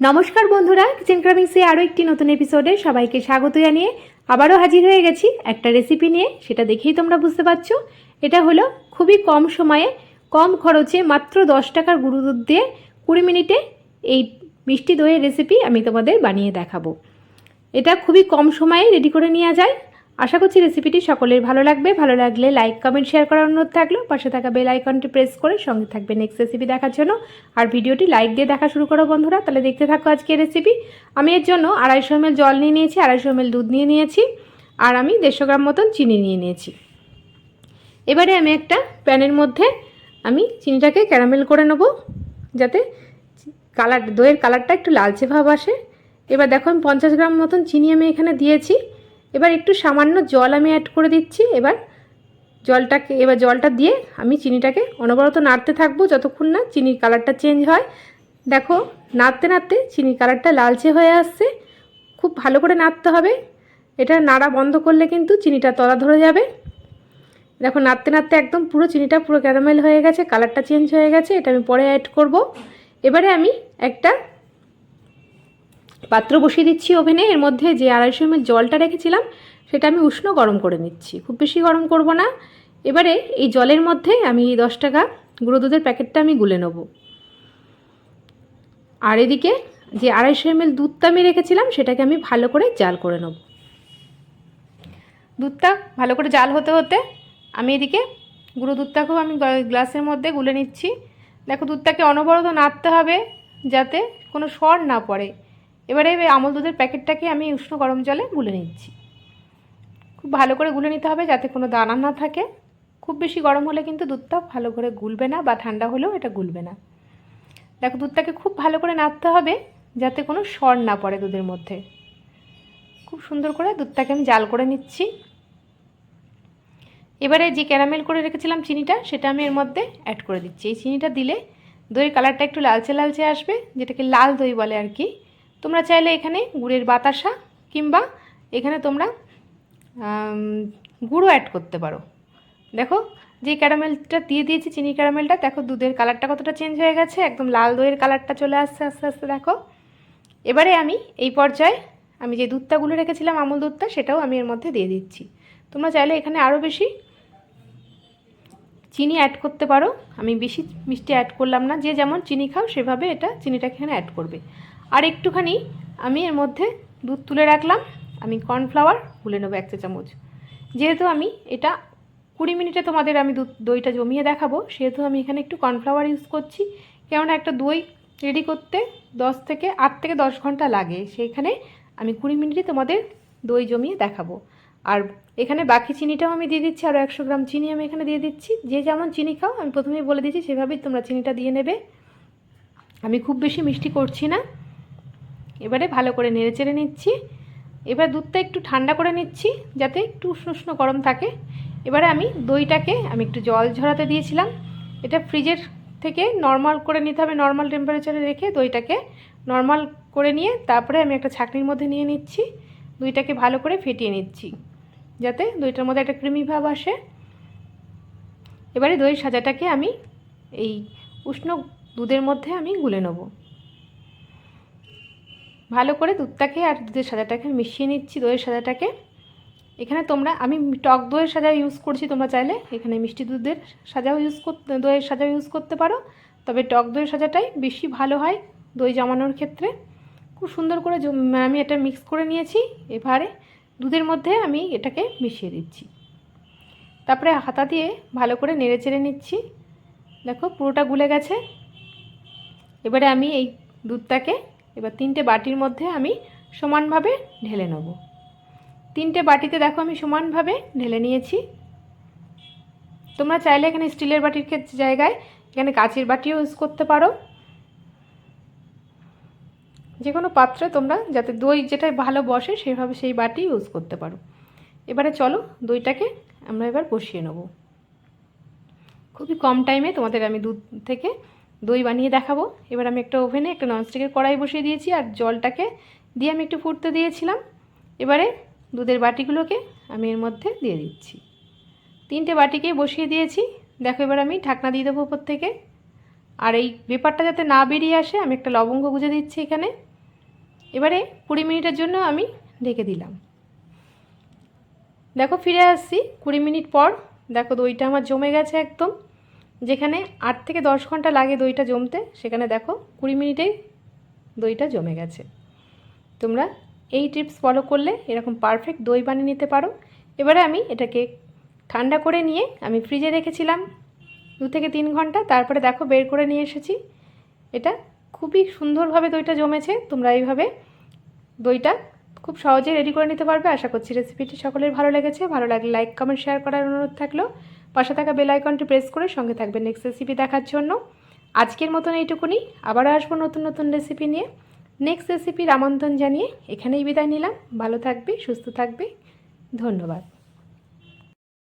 নমস্কার বন্ধুরা কিচেন ক্রামিংসে আরও একটি নতুন এপিসোডে সবাইকে স্বাগত জানিয়ে আবারও হাজির হয়ে গেছি একটা রেসিপি নিয়ে, সেটা দেখেই তোমরা বুঝতে পারছ। এটা হলো খুবই কম সময়ে, কম খরচে মাত্র দশ টাকার গুঁড়ো দুধ দিয়ে কুড়ি মিনিটে এই মিষ্টি দইয়ের রেসিপি আমি তোমাদের বানিয়ে দেখাবো। এটা খুবই কম সময়ে রেডি করে নেওয়া যায়। আশা করছি রেসিপিটি সকলের ভালো লাগবে। ভালো লাগলে লাইক কমেন্ট শেয়ার করার অনুরোধ থাকল। পাশে থাকা বেল আইকনটি প্রেস করে সঙ্গে থাকবে নেক্সট রেসিপি দেখার জন্য। আর ভিডিওটি লাইক দিয়ে দেখা শুরু করো বন্ধুরা। তাহলে দেখতে থাকো আজকের রেসিপি আমি এর জন্য আড়াইশো এমএল জল নিয়ে নিয়েছি, আড়াইশো এমএল দুধ নিয়ে নিয়েছি, আর আমি দেড়শো গ্রাম মতন চিনি নিয়ে নিয়েছি। এবারে আমি একটা প্যানের মধ্যে আমি চিনিটাকে ক্যারামেল করে নেব, যাতে কালার দইয়ের কালারটা একটু লালচে ভাব আসে। এবার দেখো আমি পঞ্চাশ গ্রাম মতন চিনি আমি এখানে দিয়েছি। এবার একটু সামান্য জল আমি অ্যাড করে দিচ্ছি। এবার জলটাকে, এবার জলটা দিয়ে আমি চিনিটাকে অনবরত নাড়তে থাকব যতক্ষণ না চিনির কালারটা চেঞ্জ হয়। দেখো, নাড়তে নাড়তে চিনির কালারটা লালচে হয়ে আসছে। খুব ভালো করে নাড়তে হবে। এটা নাড়া বন্ধ করলে কিন্তু চিনিটা তলা ধরে যাবে। দেখো, নাড়তে নাড়তে একদম পুরো চিনিটা পুরো ক্যারামেল হয়ে গেছে কালারটা চেঞ্জ হয়ে গেছে। এটা আমি পরে অ্যাড করব। এবারে আমি একটা পাত্র বসিয়ে দিচ্ছি ওভেনে, এর মধ্যে যে আড়াইশো এমএল জলটা রেখেছিলাম, সেটা আমি উষ্ণ গরম করে নিচ্ছি। খুব বেশি গরম করব না। এবারে এই জলের মধ্যে আমি এই দশ টাকা গুঁড়ো দুধের প্যাকেটটা আমি গুলে নেব। আর এদিকে যে আড়াইশো এমএল দুধটা আমি রেখেছিলাম, সেটাকে আমি ভালো করে জাল করে নেব। দুধটা ভালো করে জাল হতে হতে আমি এদিকে গুঁড়ো দুধটাকেও আমি গ্লাসের মধ্যে গুলে নিচ্ছি। দেখো দুধটাকে অনবরত নাড়তে হবে যাতে কোনো স্বর না পড়ে। এবারে আমল দুধের প্যাকেটটাকে আমি উষ্ণ গরম জলে গুলে নিচ্ছি। খুব ভালো করে গুলে নিতে হবে যাতে কোনো দানা না থাকে। খুব বেশি গরম হলে কিন্তু দুধটা ভালো করে গুলবে না বা ঠান্ডা হলেও এটা গুলবে না। দেখো, দুধটাকে খুব ভালো করে নাড়তে হবে যাতে কোনো স্বর না পড়ে দুধের মধ্যে। খুব সুন্দর করে দুধটাকে আমি জাল করে নিচ্ছি। এবারে যে ক্যারামেল করে রেখেছিলাম চিনিটা, সেটা আমি এর মধ্যে অ্যাড করে দিচ্ছি। এই চিনিটা দিলে দইয়ের কালারটা একটু লালচে লালচে আসবে, যেটাকে লাল দই বলে আর কি। তোমরা চাইলে এখানে গুড়ের বাতাসা কিংবা এখানে তোমরা গুঁড়ো অ্যাড করতে পারো। দেখো, যে ক্যারামেলটা দিয়ে দিয়েছি, চিনি ক্যারামেলটা দেখো দুধের কালারটা কতটা চেঞ্জ হয়ে গেছে, একদম লাল দইয়ের কালারটা চলে আসছে, আস্তে আস্তে দেখো। এবারে আমি এই পর্যায়ে আমি যে দুধটা গুলে রেখেছিলাম, আমুল দুধটা, সেটাও আমি এর মধ্যে দিয়ে দিচ্ছি। তোমরা চাইলে এখানে আরও বেশি চিনি অ্যাড করতে পারো। আমি বেশি মিষ্টি অ্যাড করলাম না। যে যেমন চিনি খাও, সেভাবে এটা চিনিটাকে এখানে অ্যাড করবে। আর একটুখানি আমি এর মধ্যে দুধ তুলে রাখলাম। আমি কর্নফ্লাওয়ার গুলে নেব এক চা চামচ। যেহেতু আমি এটা কুড়ি মিনিটে তোমাদের আমি দুধ, দইটা জমিয়ে দেখাবো, সেহেতু আমি এখানে একটু কর্নফ্লাওয়ার ইউজ করছি। কেননা একটা দই রেডি করতে দশ থেকে আট থেকে দশ ঘণ্টা লাগে। সেইখানে আমি কুড়ি মিনিটে তোমাদের দই জমিয়ে দেখাবো। আর এখানে বাকি চিনিটাও আমি দিয়ে দিচ্ছি আরও একশো গ্রাম চিনি আমি এখানে দিয়ে দিচ্ছি। যে যেমন চিনি খাও, আমি প্রথমেই বলে দিচ্ছি, সেভাবেই তোমরা চিনিটা দিয়ে নেবে। আমি খুব বেশি মিষ্টি করছি না। এবারে ভালো করে নেড়ে চেড়ে নিচ্ছি। এবার দুধটা একটু ঠান্ডা করে নিচ্ছি, যাতে একটু উষ্ণ উষ্ণ গরম থাকে। এবারে আমি দইটাকে, আমি একটু জল ঝরাতে দিয়েছিলাম। এটা ফ্রিজের থেকে নর্মাল করে নিতে হবে, নর্মাল টেম্পারেচারে রেখে দইটাকে নর্মাল করে নিয়ে তারপরে আমি একটা ছাঁকনির মধ্যে নিয়ে নিচ্ছি। দইটাকে ভালো করে ফেটিয়ে নিচ্ছি। যাতে দইটার মধ্যে একটা ক্রিমি ভাব আসে। এবারে দই সাজাটাকে আমি এই উষ্ণ দুধের মধ্যে আমি গুলে নেব। ভালো করে দুধটাকে আর দুধের সাজাটাকে মিশিয়ে নিচ্ছি দইয়ের সাজাটাকে। এখানে তোমরা, আমি টক দইয়ের সাজা ইউজ করছি, তোমরা চাইলে এখানে মিষ্টি দুধের সাজাও ইউজ করতে দইয়ের সাজাও ইউজ করতে পারো। তবে টক দইয়ের সাজাটাই বেশি ভালো হয় দই জমানোর ক্ষেত্রে। খুব সুন্দর করে আমি এটা মিক্স করে নিয়েছি। এবারে দুধের মধ্যে আমি এটাকে মিশিয়ে দিচ্ছি। তারপরে হাতা দিয়ে ভালো করে নেড়ে চেড়ে নিচ্ছি। দেখো পুরোটা গুলে গেছে। এবারে আমি এই দুধটাকে এবার তিনটে বাটির মধ্যে আমি সমানভাবে ঢেলে নেব। তিনটে বাটিতে দেখো আমি সমানভাবে ঢেলে নিয়েছি। তোমরা চাইলে এখানে স্টিলের বাটির ক্ষেত্রে জায়গায় এখানে কাচের বাটিও ইউজ করতে পারো। যে কোনো পাত্রে তোমরা যাতে দই যেটা ভালো বসে, সেভাবে সেই বাটি ইউজ করতে পারো। এবারে চলো দইটাকে আমরা এবার বসিয়ে নেব। খুবই কম টাইমে তোমাদের আমি দুধ থেকে দই বানিয়ে দেখাবো। এবার আমি একটা ওভেনে একটা ননস্টিকের কড়াই বসিয়ে দিয়েছি আর জলটাকে দিয়ে আমি একটু ফুটতে দিয়েছিলাম। এবারে দুধের বাটিগুলোকে আমি এর মধ্যে দিয়ে দিচ্ছি। তিনটে বাটিকে বসিয়ে দিয়েছি। দেখো এবার আমি ঢাকনা দিয়ে দেবো উপর থেকে। আর এই ব্যাপারটা যাতে না বেরিয়ে আসে, আমি একটা লবঙ্গ গুঁজে দিচ্ছি এখানে। এবারে কুড়ি মিনিটের জন্য আমি ঢেকে দিলাম। দেখো ফিরে আসছি কুড়ি মিনিট পর। দেখো দইটা আমার জমে গেছে একদম। যেখানে আট থেকে দশ ঘণ্টা লাগে দইটা জমতে, সেখানে দেখো কুড়ি মিনিটেই দইটা জমে গেছে। তোমরা এই টিপস ফলো করলে এরকম পারফেক্ট দই বানিয়ে নিতে পারো। এবারে আমি এটাকে ঠান্ডা করে নিয়ে আমি ফ্রিজে রেখেছিলাম। দু থেকে তিন ঘণ্টা, তারপরে দেখো বের করে নিয়ে এসেছি। এটা খুবই সুন্দরভাবে দইটা জমেছে, তোমরা এইভাবে দইটা খুব সহজে রেডি করে নিতে পারবে। আশা করছি রেসিপিটি সকলের ভালো লেগেছে। ভালো লাগলে লাইক কমেন্ট শেয়ার করার অনুরোধ থাকল। পাশে থাকা বেল আইকনটি প্রেস করে সঙ্গে থাকবে নেক্সট রেসিপি দেখার জন্য। আজকের মতন এইটুকুনি। আবারও আসব নতুন নতুন রেসিপি নিয়ে। নেক্সট রেসিপির আমন্ত্রণ জানিয়ে এখানেই বিদায় নিলাম। ভালো থাকবে, সুস্থ থাকবে। ধন্যবাদ।